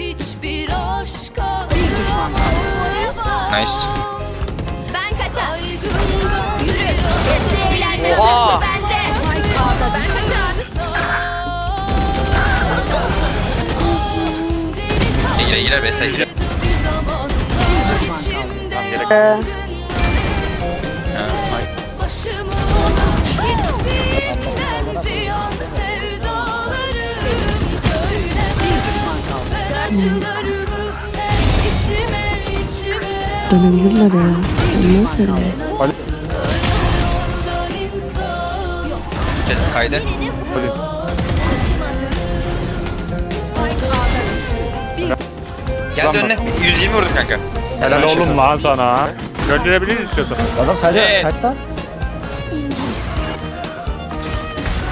hiçbir aşka Bir düşman kaldı. Nice. Ben kaçar. Yürü. Şimdi eğlenme Oha. bende. Ben kaçar. Girer girer B'ye girer. Ee. Dönebilirler ya. Dönmez mi? Ali. Ses kaydı. Ali. Gel Ulan dönle. 120 vurdum kanka. Helal oğlum lan sana. Gönderebilir istiyorsan. Adam sadece Evet. hatta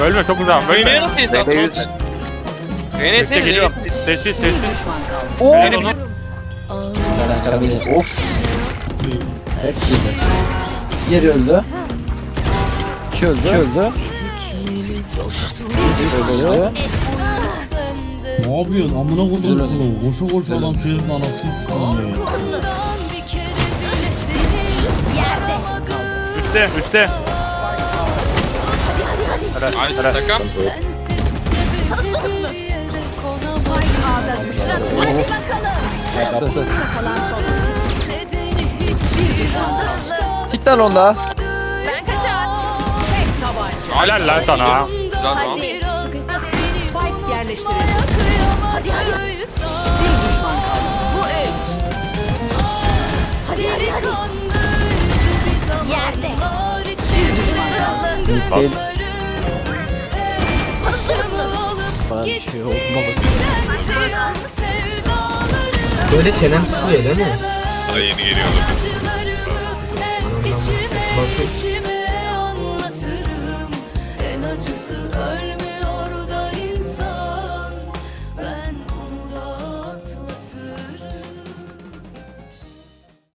Ölme çok uzak. Ölme. Ölmeye nasıl hesap? Bekle Denesene. Geliyor. Sessiz sessiz. Oo. Onu... Of. Hep girdi. Diğeri öldü. İki öldü. İki öldü. Üç öldü. Ne yapıyorsun? Amına koydum kulağı. Koşu koşu adam şu herifin anasını sıkılıyor. Üstte, üstte. Hadi, hadi, hadi. Hadi, hadi. Hadi bakalım. Kalan son. Nedeni hiçbir aşka Sik lan onda. Ben kaçar Tek tabanca. Helal lan sana. Hadi. Spike yerleştirildi. Hadi hadi. Bir düşman kaldı. Bu üç. Yerde. Bir düşman kaldı. Bana bir şey olmaması. Böyle çenem tutuyor değil mi? Daha yeni geliyor. İçime içime